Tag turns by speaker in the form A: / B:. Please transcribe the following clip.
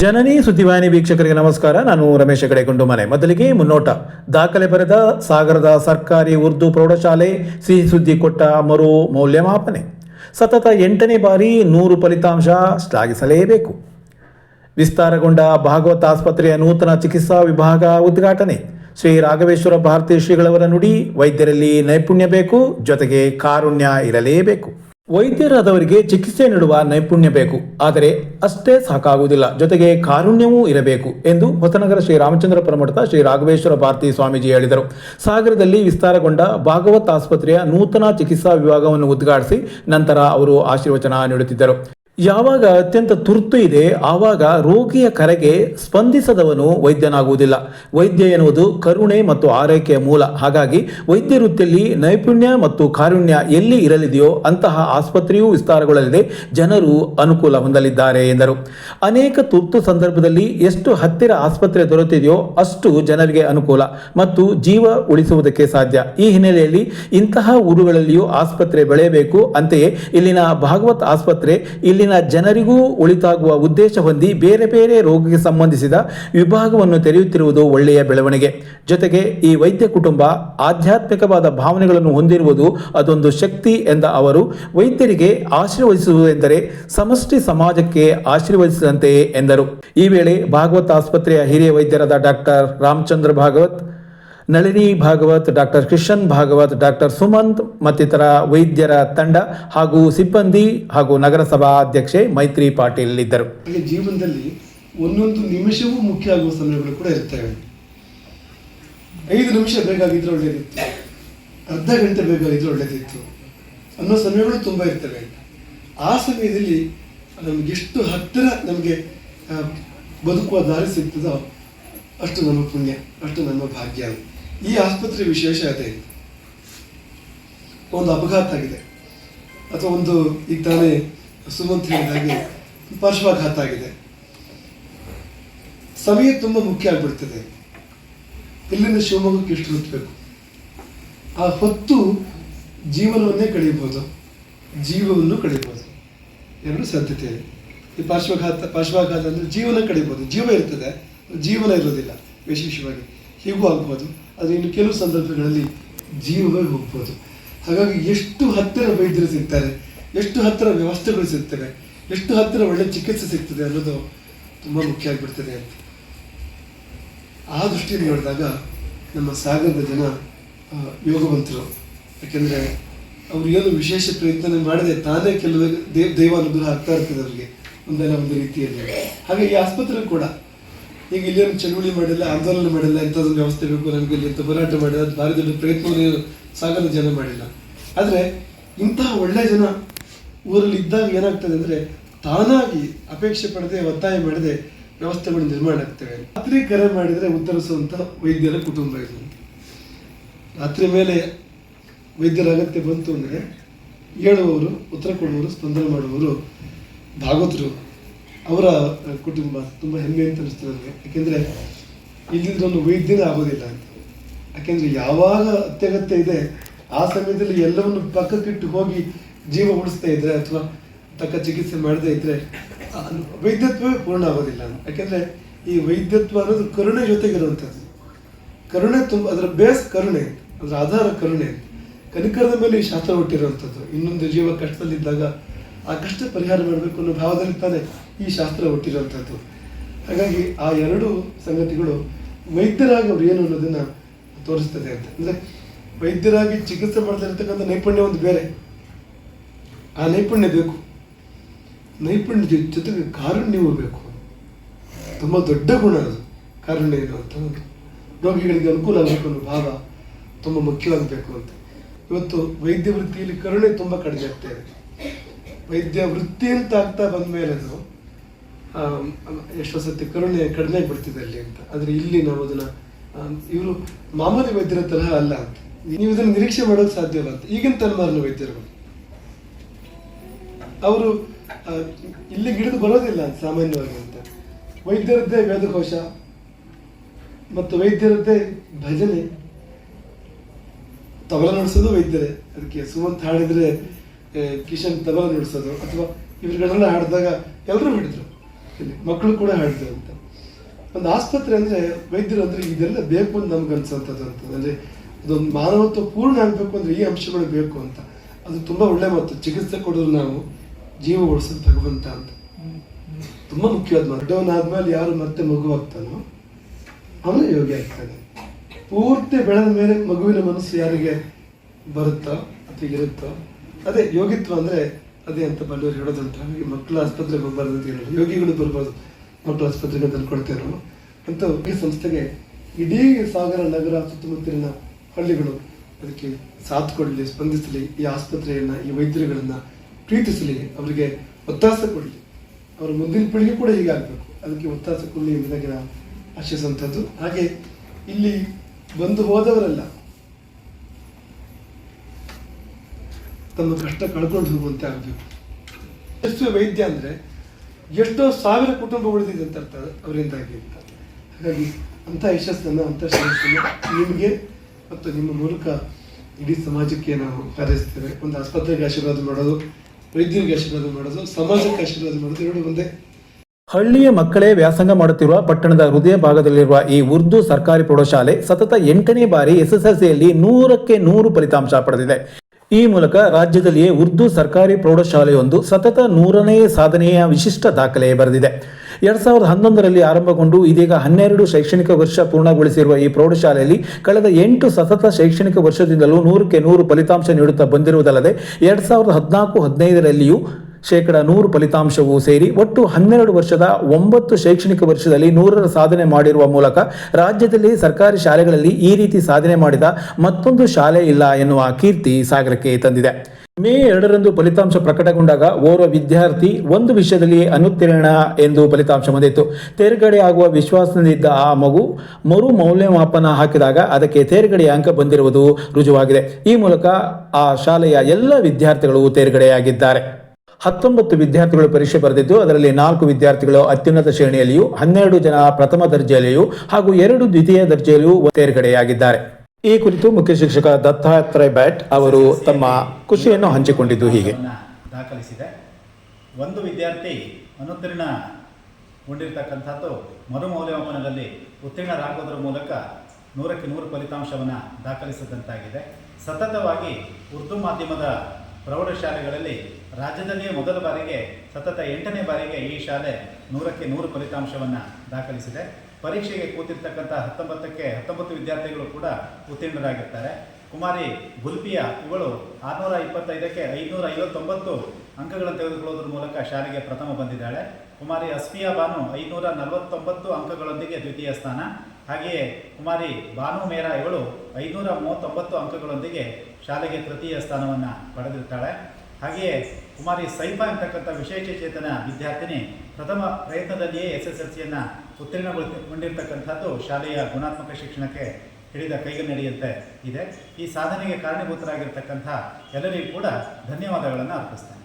A: ಜನನಿ ಸುದ್ದಿವಾಹಿನಿ ವೀಕ್ಷಕರಿಗೆ ನಮಸ್ಕಾರ. ನಾನು ರಮೇಶ ಕಡೆಕೊಂಡು ಮನೆ. ಮೊದಲಿಗೆ ಮುನ್ನೋಟ. ದಾಖಲೆ ಬರೆದ ಸಾಗರದ ಸರ್ಕಾರಿ ಉರ್ದು ಪ್ರೌಢಶಾಲೆ ಸಿಹಿ ಸುದ್ದಿ ಕೊಟ್ಟ ಮರು ಮೌಲ್ಯಮಾಪನೆ. ಸತತ ಎಂಟನೇ ಬಾರಿ ನೂರು ಫಲಿತಾಂಶ ಶ್ಲಾಘಿಸಲೇಬೇಕು. ವಿಸ್ತಾರಗೊಂಡ ಭಾಗವತ ಆಸ್ಪತ್ರೆಯ ನೂತನ ಚಿಕಿತ್ಸಾ ವಿಭಾಗ ಉದ್ಘಾಟನೆ. ಶ್ರೀ ರಾಘವೇಶ್ವರ ಭಾರತಿ ಶ್ರೀಗಳವರ ನುಡಿ ವೈದ್ಯರಲ್ಲಿ ನೈಪುಣ್ಯ ಬೇಕು. ಜೊತೆಗೆ ಕಾರುಣ್ಯ ಇರಲೇಬೇಕು. ವೈದ್ಯರಾದವರಿಗೆ ಚಿಕಿತ್ಸೆ ನೀಡುವ ನೈಪುಣ್ಯ ಬೇಕು. ಆದರೆ ಅಷ್ಟೇ ಸಾಕಾಗುವುದಿಲ್ಲ. ಜೊತೆಗೆ ಕಾರುಣ್ಯವೂ ಇರಬೇಕು ಎಂದು ಹೊಸನಗರ ಶ್ರೀ ರಾಮಚಂದ್ರ ಮಠದ ಶ್ರೀ ರಾಘವೇಶ್ವರ ಭಾರತಿ ಸ್ವಾಮೀಜಿ ಹೇಳಿದರು. ಸಾಗರದಲ್ಲಿ ವಿಸ್ತಾರಗೊಂಡ ಭಾಗವತ್ ಆಸ್ಪತ್ರೆಯ ನೂತನ ಚಿಕಿತ್ಸಾ ವಿಭಾಗವನ್ನು ಉದ್ಘಾಟಿಸಿ ನಂತರ ಅವರು ಆಶೀರ್ವಚನ ನೀಡುತ್ತಿದ್ದರು. ಯಾವಾಗ ಅತ್ಯಂತ ತುರ್ತು ಇದೆ, ಆವಾಗ ರೋಗಿಯ ಕರೆಗೆ ಸ್ಪಂದಿಸದವನು ವೈದ್ಯನಾಗುವುದಿಲ್ಲ. ವೈದ್ಯ ಎನ್ನುವುದು ಕರುಣೆ ಮತ್ತು ಆರೈಕೆಯ ಮೂಲ. ಹಾಗಾಗಿ ವೈದ್ಯ ವೃತ್ತಿಯಲ್ಲಿ ನೈಪುಣ್ಯ ಮತ್ತು ಕಾರುಣ್ಯ ಎಲ್ಲಿ ಇರಲಿದೆಯೋ ಅಂತಹ ಆಸ್ಪತ್ರೆಯೂ ವಿಸ್ತಾರಗೊಳ್ಳಲಿದೆ. ಜನರು ಅನುಕೂಲ ಹೊಂದಲಿದ್ದಾರೆ ಎಂದರು. ಅನೇಕ ತುರ್ತು ಸಂದರ್ಭದಲ್ಲಿ ಎಷ್ಟು ಹತ್ತಿರ ಆಸ್ಪತ್ರೆ ದೊರೆತಿದೆಯೋ ಅಷ್ಟು ಜನರಿಗೆ ಅನುಕೂಲ ಮತ್ತು ಜೀವ ಉಳಿಸುವುದಕ್ಕೆ ಸಾಧ್ಯ. ಈ ಹಿನ್ನೆಲೆಯಲ್ಲಿ ಇಂತಹ ಊರುಗಳಲ್ಲಿಯೂ ಆಸ್ಪತ್ರೆ ಬೆಳೆಯಬೇಕು. ಅಂತೆಯೇ ಇಲ್ಲಿನ ಭಾಗವತ್ ಆಸ್ಪತ್ರೆ ಇಲ್ಲಿನ ಜನರಿಗೂ ಉಳಿತಾಗುವ ಉದ್ದೇಶ ಹೊಂದಿ ಬೇರೆ ಬೇರೆ ರೋಗಕ್ಕೆ ಸಂಬಂಧಿಸಿದ ವಿಭಾಗವನ್ನು ತೆರೆಯುತ್ತಿರುವುದು ಒಳ್ಳೆಯ ಬೆಳವಣಿಗೆ. ಜೊತೆಗೆ ಈ ವೈದ್ಯ ಕುಟುಂಬ ಆಧ್ಯಾತ್ಮಿಕವಾದ ಭಾವನೆಗಳನ್ನು ಹೊಂದಿರುವುದು ಅದೊಂದು ಶಕ್ತಿ ಎಂದ ಅವರು, ವೈದ್ಯರಿಗೆ ಆಶೀರ್ವದಿಸುವುದೆಂದರೆ ಸಮಷ್ಟಿ ಸಮಾಜಕ್ಕೆ ಆಶೀರ್ವದಿಸಿದಂತೆಯೇ ಎಂದರು. ಈ ವೇಳೆ ಭಾಗವತ್ ಆಸ್ಪತ್ರೆಯ ಹಿರಿಯ ವೈದ್ಯರಾದ doctor Ramachandra Bhagwat Nalini Bhagwat, doctor Kishan Bhagwat, doctor Sumant ಮತ್ತಿತರ ವೈದ್ಯರ ತಂಡ ಹಾಗೂ ಸಿಬ್ಬಂದಿ ಹಾಗೂ ನಗರಸಭಾ ಅಧ್ಯಕ್ಷೆ ಮೈತ್ರಿ ಪಾಟೀಲ್ ಇದ್ದರು.
B: ಜೀವನದಲ್ಲಿ ಒಂದೊಂದು ನಿಮಿಷವೂ ಮುಖ್ಯ ಆಗುವ ಸಮಯಗಳು ಕೂಡ ಇರ್ತವೆ. ಐದು ನಿಮಿಷ ಬೇಕಾಗಿದ್ರೆ ಒಳ್ಳೇದಿತ್ತು. ಅರ್ಧ ಗಂಟೆ ಬೇಕಾಗಿದ್ರೆ ಒಳ್ಳೇದಿತ್ತು. ಅನ್ನೋ ಸಮಯಗಳು ತುಂಬ ಇರ್ತವೆ. ಆ ಸಮಯದಲ್ಲಿ ನಮ್ಗೆ ಎಷ್ಟು ಹತ್ತಿರ ನಮಗೆ ಬದುಕುವ ದಾರಿ ಸಿಗ್ತದೋ ಅಷ್ಟು ನಮ್ಮ ಪುಣ್ಯ, ಅಷ್ಟು ನಮ್ಮ ಭಾಗ್ಯ. ಈ ಆಸ್ಪತ್ರೆ ವಿಶೇಷ ಅದೇ. ಒಂದು ಅಪಘಾತ ಆಗಿದೆ. ಅಥವಾ ಒಂದು ಈಗ ತಾನೇ ಸುಮಂತ್ ಹೇಳಿದಾಗೆ ಪಾರ್ಶ್ವಾಘಾತ ಆಗಿದೆ. ಸಮಯ ತುಂಬ ಮುಖ್ಯ ಆಗಿಬಿಡ್ತದೆ. ಇಲ್ಲಿಂದ ಶಿವಮೊಗ್ಗಕ್ಕೆ ಎಷ್ಟು ಹೊತ್ತಬೇಕು ಆ ಹೊತ್ತು ಜೀವನವನ್ನೇ ಕಳೆಯಬಹುದು. ಜೀವವನ್ನು ಕಳೆಯಬಹುದು. ಎರಡು ಸಾಧ್ಯತೆ ಈ ಪಾರ್ಶ್ವಘಾತ, ಪಾರ್ಶ್ವಾಘಾತ ಅಂದರೆ ಜೀವನ ಕಳೆಯಬಹುದು. ಜೀವ ಇರ್ತದೆ. ಜೀವನ ಇರೋದಿಲ್ಲ ವಿಶೇಷವಾಗಿ ಹೀಗೂ ಆಗ್ಬೋದು. ಆದರೆ ಇನ್ನು ಕೆಲವು ಸಂದರ್ಭಗಳಲ್ಲಿ ಜೀವವೇ ಹೋಗ್ಬೋದು. ಹಾಗಾಗಿ ಎಷ್ಟು ಹತ್ತಿರ ವೈದ್ಯರು ಸಿಗ್ತಾರೆ, ಎಷ್ಟು ಹತ್ತಿರ ವ್ಯವಸ್ಥೆಗಳು ಸಿಗ್ತವೆ, ಎಷ್ಟು ಹತ್ತಿರ ಒಳ್ಳೆ ಚಿಕಿತ್ಸೆ ಸಿಗ್ತದೆ ಅನ್ನೋದು ತುಂಬ ಮುಖ್ಯ ಆಗಿಬಿಡ್ತದೆ ಅಂತ. ಆ ದೃಷ್ಟಿಯಲ್ಲಿ ನೋಡಿದಾಗ ನಮ್ಮ ಸಾಗರದ ಜನ ಯೋಗವಂತರು. ಯಾಕೆಂದರೆ ಅವರು ಏನು ವಿಶೇಷ ಪ್ರಯತ್ನ ಮಾಡದೆ ತಾನೇ ಕೆಲವು ದೇವ, ದೈವಾನುಗ್ರಹ ಆಗ್ತಾ ಇರ್ತದೆ ಅವರಿಗೆ. ಒಂದಲ್ಲ ಒಂದು ರೀತಿಯಲ್ಲಿ. ಹಾಗೆ ಈ ಆಸ್ಪತ್ರೆ ಕೂಡ ಈಗ ಇಲ್ಲೇನು ಚಳುವಳಿ ಮಾಡಿಲ್ಲ, ಆಂದೋಲನ ಮಾಡಿಲ್ಲ, ಇಂಥದ್ದೊಂದು ವ್ಯವಸ್ಥೆ ಬೇಕು, ನನಗೆ ಇಲ್ಲಿ ಹೋರಾಟ ಮಾಡಿಲ್ಲ ಭಾರತದಲ್ಲಿ ಪ್ರಯತ್ನವನ್ನು ಸಾಗರ ಜನ ಮಾಡಿಲ್ಲ. ಆದರೆ ಇಂತಹ ಒಳ್ಳೆಯ ಜನ ಊರಲ್ಲಿ ಇದ್ದಾಗ ಏನಾಗ್ತದೆ ಅಂದರೆ ತಾನಾಗಿ ಅಪೇಕ್ಷೆ ಪಡೆದೆ, ಒತ್ತಾಯ ಮಾಡದೆ ವ್ಯವಸ್ಥೆಗಳು ನಿರ್ಮಾಣ ಆಗ್ತವೆ. ರಾತ್ರಿ ಕರೆ ಮಾಡಿದರೆ ಉತ್ತರಿಸುವಂಥ ವೈದ್ಯರ ಕುಟುಂಬ ಇದು. ರಾತ್ರಿ ಮೇಲೆ ವೈದ್ಯರ ಅಗತ್ಯ ಬಂತು ಅಂದರೆ ಹೇಳುವವರು ಉತ್ತರ ಕೊಡುವವರು, ಸ್ಪಂದನೆ ಮಾಡುವವರು ಭಾಗವತರು. ಅವರ ಕುಟುಂಬ ತುಂಬ ಹೆಮ್ಮೆ ಅಂತ ಅನಿಸ್ತು ನನಗೆ. ಯಾಕೆಂದರೆ ಇಲ್ಲಿಂದ ಒಂದು ವೈದ್ಯನೇ ಆಗೋದಿಲ್ಲ ಅಂತ. ಯಾಕೆಂದರೆ ಯಾವಾಗ ಅತ್ಯಗತ್ಯ ಇದೆ, ಆ ಸಮಯದಲ್ಲಿ ಎಲ್ಲವನ್ನು ಪಕ್ಕಕ್ಕಿಟ್ಟು ಹೋಗಿ ಜೀವ ಉಳಿಸ್ತಾ ಇದ್ದರೆ ಅಥವಾ ತಕ್ಕ ಚಿಕಿತ್ಸೆ ಮಾಡದೇ ಇದ್ದರೆ ವೈದ್ಯತ್ವವೇ ಪೂರ್ಣ ಆಗೋದಿಲ್ಲ ಯಾಕೆಂದರೆ ಈ ವೈದ್ಯತ್ವ ಅನ್ನೋದು ಕರುಣೆ ಜೊತೆಗಿರುವಂಥದ್ದು. ಕರುಣೆ ತುಂಬ, ಅದರ ಬೇಸ್ ಕರುಣೆ, ಅದರ ಆಧಾರ ಕರುಣೆ. ಕನಿಕರದ ಮೇಲೆ ಈ ಶಾಸ್ತ್ರ ಹುಟ್ಟಿರುವಂಥದ್ದು. ಇನ್ನೊಂದು ಜೀವ ಕಷ್ಟದಲ್ಲಿದ್ದಾಗ ಆ ಕಷ್ಟ ಪರಿಹಾರ ಮಾಡಬೇಕು ಅನ್ನೋ ಭಾವದಲ್ಲಿ ತಾನೇ ಈ ಶಾಸ್ತ್ರ ಹುಟ್ಟಿರುವಂಥದ್ದು. ಹಾಗಾಗಿ ಆ ಎರಡು ಸಂಗತಿಗಳು ವೈದ್ಯರಾಗಿ ಅವ್ರು ಏನು ಅನ್ನೋದನ್ನ ತೋರಿಸ್ತದೆ ಅಂತ. ಅಂದರೆ ವೈದ್ಯರಾಗಿ ಚಿಕಿತ್ಸೆ ಮಾಡ್ತಾ ನೈಪುಣ್ಯ ಒಂದು ಬೇರೆ. ಆ ನೈಪುಣ್ಯ ಬೇಕು. ನೈಪುಣ್ಯ ಜೊತೆಗೆ ಕಾರುಣ್ಯವೂ ಬೇಕು. ತುಂಬ ದೊಡ್ಡ ಗುಣ ಅದು. ಕಾರುಣ್ಯ ಇರುವಂಥ ಒಂದು ರೋಗಿಗಳಿಗೆ ಅನುಕೂಲ ಆಗಬೇಕು ಅನ್ನೋ ಭಾವ ತುಂಬ ಮುಖ್ಯವಾಗಬೇಕು ಅಂತ. ಇವತ್ತು ವೈದ್ಯ ವೃತ್ತಿಯಲ್ಲಿ ಕರುಣೆ ತುಂಬ ಕಡಿಮೆ ಆಗ್ತಾ ಇದೆ. ವೈದ್ಯ ವೃತ್ತಿ ಅಂತ ಆಗ್ತಾ ಬಂದ ಮೇಲೆ ಎಷ್ಟೋ ಸತಿ ಕರುಣೆ ಕಡಿಮೆ ಬಿಡ್ತಿದೆ ಅಲ್ಲಿ ಅಂತ. ಆದರೆ ಇಲ್ಲಿ ನಾವು ಅದನ್ನ ಇವರು ಮಾಮೂಲಿ ವೈದ್ಯರ ತರಹ ಅಲ್ಲ ಅಂತ. ನೀವು ಇದನ್ನು ನಿರೀಕ್ಷೆ ಮಾಡೋದು ಸಾಧ್ಯವಿಲ್ಲ ಅಂತ. ಈಗಿನ ತಲೆಮಾರಿನ ವೈದ್ಯರುಗಳು ಅವರು ಇಲ್ಲಿ ಗಿಡದು ಬರೋದಿಲ್ಲ ಸಾಮಾನ್ಯವಾಗಿ ಅಂತ. ವೈದ್ಯರದ್ದೇ ವೇದಕೋಶ, ಮತ್ತು ವೈದ್ಯರದ್ದೇ ಭಜನೆ. ತಬಲ ನಡೆಸೋದು ವೈದ್ಯರೇ. ಅದಕ್ಕೆ ಸುಮಂತ ಹಾಡಿದ್ರೆ ಕಿಶನ್ ತಬಲ ನುಡಿಸೋದು ಅಥವಾ ಇವ್ರುಗಳೆಲ್ಲ ಹಾಡಿದಾಗ ಎಲ್ಲರೂ ಹಿಡಿದ್ರು. ಇಲ್ಲಿ ಮಕ್ಕಳು ಕೂಡ ಹಾಡಿದ್ರು ಅಂತ. ಒಂದು ಆಸ್ಪತ್ರೆ ಅಂದರೆ ವೈದ್ಯರು ಅಂದರೆ ಇದೆಲ್ಲ ಬೇಕು ಅಂತ ನಮ್ಗೆ ಅನ್ಸೋಂಥದ್ದು ಅಂತ. ಅಂದರೆ ಅದೊಂದು ಮಾನವತ್ವ ಪೂರ್ಣ ಆಗಬೇಕು ಅಂದರೆ ಈ ಅಂಶಗಳು ಬೇಕು ಅಂತ. ಅದು ತುಂಬ ಒಳ್ಳೆ ಮಾತು. ಚಿಕಿತ್ಸೆ ಕೊಡೋದು ನಾವು, ಜೀವ ಉಳಿಸೋದು ಭಗವಂತ ಅಂತ. ತುಂಬ ಮುಖ್ಯವಾದ ದೊಡ್ಡವನಾದ್ಮೇಲೆ ಯಾರು ಮತ್ತೆ ಮಗು ಆಗ್ತಾನೋ, ಅವನು ಯೋಗ್ಯ ಆಗ್ತಾನೆ. ಪೂರ್ತಿ ಬೆಳೆದ ಮೇಲೆ ಮಗುವಿನ ಮನಸ್ಸು ಯಾರಿಗೆ ಬರುತ್ತೋ, ಅಥವಾ ಇರುತ್ತೋ ಅದೇ, ಯೋಗಿತ್ವ ಅಂದ್ರೆ ಅದೇ ಅಂತ ಬಂದವರು ಹೇಳೋದಂತ. ಹಾಗಾಗಿ ಮಕ್ಕಳ ಆಸ್ಪತ್ರೆಗೆ ಹೋಗ್ಬಾರ್ದು ಅಂತ ಹೇಳೋದು. ಯೋಗಿಗಳು ಬರಬಾರ್ದು. ಮಕ್ಕಳ ಆಸ್ಪತ್ರೆಗೆ ತಂದ್ಕೊಳ್ತೇವೆ ಅಂತ ಈ ಸಂಸ್ಥೆಗೆ ಇಡೀ ಸಾಗರ, ನಗರ, ಸುತ್ತಮುತ್ತಲಿನ ಹಳ್ಳಿಗಳು ಅದಕ್ಕೆ ಸಾಥ್ ಕೊಡಲಿ, ಸ್ಪಂದಿಸಲಿ, ಈ ಆಸ್ಪತ್ರೆಯನ್ನ, ಈ ವೈದ್ಯರುಗಳನ್ನ ಪ್ರೀತಿಸಲಿ, ಅವರಿಗೆ ಒತ್ತಾಸ ಕೊಡಲಿ. ಅವರ ಮುಂದಿನ ಪೀಳಿಗೆ ಕೂಡ ಹೀಗಾಗಬೇಕು ಅದಕ್ಕೆ ಒತ್ತಾಸ ಕೊಡಲಿ ಎಂಬುದಾಗಿ ನಾನು ಆಶಿಸುವಂಥದ್ದು. ಹಾಗೆ ಇಲ್ಲಿ ಬಂದು ಹೋದವರೆಲ್ಲ ತಮ್ಮ ಕಷ್ಟ ಕಳ್ಕೊಂಡು ಹೋಗುವಂತೆ ಆಗಬೇಕು. ಯಶಸ್ವಿ ವೈದ್ಯ ಅಂದರೆ ಎಷ್ಟೋ ಸಾವಿರ ಕುಟುಂಬ ಉಳಿದಿದೆ ಅಂತ ಅರ್ಥ ಅವರಿಂದಾಗಿ ಅಂತ. ಹಾಗಾಗಿ ಅಂಥ ಯಶಸ್ಸನ್ನು, ಅಂಥ ನಿಮಗೆ ಮತ್ತು ನಿಮ್ಮ ಮೂಲಕ ಇಡೀ ಸಮಾಜಕ್ಕೆ ನಾವು ಹಾರೈಸ್ತೇವೆ. ಒಂದು ಆಸ್ಪತ್ರೆಗೆ ಆಶೀರ್ವಾದ ಮಾಡೋದು, ವೈದ್ಯರಿಗೆ ಆಶೀರ್ವಾದ ಮಾಡೋದು, ಸಮಾಜಕ್ಕೆ ಆಶೀರ್ವಾದ ಮಾಡೋದು ಎರಡು ಒಂದೇ.
A: ಹಳ್ಳಿಯ ಮಕ್ಕಳೇ ವ್ಯಾಸಂಗ ಮಾಡುತ್ತಿರುವ ಪಟ್ಟಣದ ಹೃದಯ ಭಾಗದಲ್ಲಿರುವ ಈ ಉರ್ದು ಸರ್ಕಾರಿ ಪ್ರೌಢಶಾಲೆ ಸತತ ಎಂಟನೇ ಬಾರಿ ಎಸ್ಎಸ್ಎಲ್ಸಿಯಲ್ಲಿ ನೂರಕ್ಕೆ ನೂರು ಫಲಿತಾಂಶ ಪಡೆದಿದೆ. ಈ ಮೂಲಕ ರಾಜ್ಯದಲ್ಲಿಯೇ ಉರ್ದು ಸರ್ಕಾರಿ ಪ್ರೌಢಶಾಲೆಯೊಂದು ಸತತ ನೂರನೇ ಸಾಧನೆಯ ವಿಶಿಷ್ಟ ದಾಖಲೆ ಬರೆದಿದೆ. ಎರಡ್ ಸಾವಿರದ ಹನ್ನೊಂದರಲ್ಲಿ ಆರಂಭಗೊಂಡು ಇದೀಗ ಹನ್ನೆರಡು ಶೈಕ್ಷಣಿಕ ವರ್ಷ ಪೂರ್ಣಗೊಳಿಸಿರುವ ಈ ಪ್ರೌಢಶಾಲೆಯಲ್ಲಿ ಕಳೆದ ಎಂಟು ಸತತ ಶೈಕ್ಷಣಿಕ ವರ್ಷದಿಂದಲೂ ನೂರಕ್ಕೆ ನೂರು ಫಲಿತಾಂಶ ನೀಡುತ್ತಾ ಬಂದಿರುವುದಲ್ಲದೆ ಎರಡ್ ಸಾವಿರದ ಹದಿನಾಲ್ಕು ಹದಿನೈದರಲ್ಲಿಯೂ ಶೇಕಡ ನೂರು ಫಲಿತಾಂಶವೂ ಸೇರಿ ಒಟ್ಟು ಹನ್ನೆರಡು ವರ್ಷದ ಒಂಬತ್ತು ಶೈಕ್ಷಣಿಕ ವರ್ಷದಲ್ಲಿ ನೂರರ ಸಾಧನೆ ಮಾಡಿರುವ ಮೂಲಕ ರಾಜ್ಯದಲ್ಲಿ ಸರ್ಕಾರಿ ಶಾಲೆಗಳಲ್ಲಿ ಈ ರೀತಿ ಸಾಧನೆ ಮಾಡಿದ ಮತ್ತೊಂದು ಶಾಲೆ ಇಲ್ಲ ಎನ್ನುವ ಕೀರ್ತಿ ಸಾಗರಕ್ಕೆ ತಂದಿದೆ. ಮೇ ಎರಡರಂದು ಫಲಿತಾಂಶ ಪ್ರಕಟಗೊಂಡಾಗ ಓರ್ವ ವಿದ್ಯಾರ್ಥಿ ಒಂದು ವಿಷಯದಲ್ಲಿ ಅನುತ್ತೀರ್ಣ ಎಂದು ಫಲಿತಾಂಶ ಬಂದಿತ್ತು. ತೇರ್ಗಡೆ ಆಗುವ ವಿಶ್ವಾಸದಿಂದ ಆ ಮಗು ಮರು ಮೌಲ್ಯಮಾಪನ ಹಾಕಿದಾಗ ಅದಕ್ಕೆ ತೇರ್ಗಡೆಯ ಅಂಕ ಬಂದಿರುವುದು ರುಜುವಾಗಿದೆ. ಈ ಮೂಲಕ ಆ ಶಾಲೆಯ ಎಲ್ಲ ವಿದ್ಯಾರ್ಥಿಗಳು ತೇರ್ಗಡೆಯಾಗಿದ್ದಾರೆ. ಹತ್ತೊಂಬತ್ತು ವಿದ್ಯಾರ್ಥಿಗಳು ಪರೀಕ್ಷೆ ಬರೆದಿದ್ದು, ಅದರಲ್ಲಿ ನಾಲ್ಕು ವಿದ್ಯಾರ್ಥಿಗಳು ಅತ್ಯುನ್ನತ ಶ್ರೇಣಿಯಲ್ಲಿಯೂ, ಹನ್ನೆರಡು ಜನ ಪ್ರಥಮ ದರ್ಜೆಯಲ್ಲಿಯೂ ಹಾಗೂ ಎರಡು ದ್ವಿತೀಯ ದರ್ಜೆಯಲ್ಲಿಯೂ ತೇರ್ಗಡೆಯಾಗಿದ್ದಾರೆ. ಈ ಕುರಿತು ಮುಖ್ಯ ಶಿಕ್ಷಕ ದತ್ತಾತ್ರೇಯ ಬ್ಯಾಟ್ ಅವರು ತಮ್ಮ ಖುಷಿಯನ್ನು ಹಂಚಿಕೊಂಡಿದ್ದು ಹೀಗೆ.
C: ದಾಖಲಿಸಿದೆ. ಒಂದು ವಿದ್ಯಾರ್ಥಿ ಅನುತ್ತೀರ್ಣಗೊಂಡಿರ್ತಕ್ಕಂಥದ್ದು ಮರುಮೌಲ್ಯಮಾಪನದಲ್ಲಿ ಉತ್ತೀರ್ಣರಾಗೋದ್ರ ಮೂಲಕ ನೂರಕ್ಕೆ ನೂರು ಫಲಿತಾಂಶವನ್ನು ದಾಖಲಿಸಿದಂತಾಗಿದೆ. ಸತತವಾಗಿ ಉರ್ದು ಮಾಧ್ಯಮದ ಪ್ರೌಢಶಾಲೆಗಳಲ್ಲಿ ರಾಜ್ಯದಲ್ಲಿಯೇ ಮೊದಲ ಬಾರಿಗೆ, ಸತತ ಎಂಟನೇ ಬಾರಿಗೆ ಈ ಶಾಲೆ ನೂರಕ್ಕೆ ನೂರು ಫಲಿತಾಂಶವನ್ನು ದಾಖಲಿಸಿದೆ. ಪರೀಕ್ಷೆಗೆ ಕೂತಿರ್ತಕ್ಕಂಥ ಹತ್ತೊಂಬತ್ತಕ್ಕೆ ಹತ್ತೊಂಬತ್ತು ವಿದ್ಯಾರ್ಥಿಗಳು ಕೂಡ ಉತ್ತೀರ್ಣರಾಗಿರ್ತಾರೆ. ಕುಮಾರಿ, ಗುಲ್ಪಿಯಾ ಇವಳು ಆರುನೂರ ಇಪ್ಪತ್ತೈದಕ್ಕೆ ಐನೂರ ಐವತ್ತೊಂಬತ್ತು ಅಂಕಗಳನ್ನು ತೆಗೆದುಕೊಳ್ಳೋದ್ರ ಮೂಲಕ ಶಾಲೆಗೆ ಪ್ರಥಮ ಬಂದಿದ್ದಾಳೆ. ಕುಮಾರಿ ಅಸ್ಮಿಯಾ ಬಾನು ಐನೂರ ನಲವತ್ತೊಂಬತ್ತು ಅಂಕಗಳೊಂದಿಗೆ ದ್ವಿತೀಯ ಸ್ಥಾನ. ಹಾಗೆಯೇ ಕುಮಾರಿ ಬಾನು ಮೇರಾ ಇವಳು ಐನೂರ ಮೂವತ್ತೊಂಬತ್ತು ಅಂಕಗಳೊಂದಿಗೆ ಶಾಲೆಗೆ ತೃತೀಯ ಸ್ಥಾನವನ್ನು ಪಡೆದಿರ್ತಾಳೆ. ಹಾಗೆಯೇ ಕುಮಾರಿ ಸೈಫಾ ಅಂತಕ್ಕಂಥ ವಿಶೇಷಚೇತನ ವಿದ್ಯಾರ್ಥಿನಿ ಪ್ರಥಮ ಪ್ರಯತ್ನದಲ್ಲಿಯೇ ಎಸ್ ಎಸ್ ಎಲ್ ಸಿಯನ್ನು ಉತ್ತೀರ್ಣಗೊಂಡಿರ್ತಕ್ಕಂಥದ್ದು ಶಾಲೆಯ ಗುಣಾತ್ಮಕ ಶಿಕ್ಷಣಕ್ಕೆ ಹಿಡಿದ ಕೈಗನ್ನಡಿಯಂತೆ ಇದೆ. ಈ ಸಾಧನೆಗೆ ಕಾರಣೀಭೂತರಾಗಿರ್ತಕ್ಕಂಥ ಎಲ್ಲರಿಗೂ ಕೂಡ ಧನ್ಯವಾದಗಳನ್ನು ಅರ್ಪಿಸ್ತೇನೆ.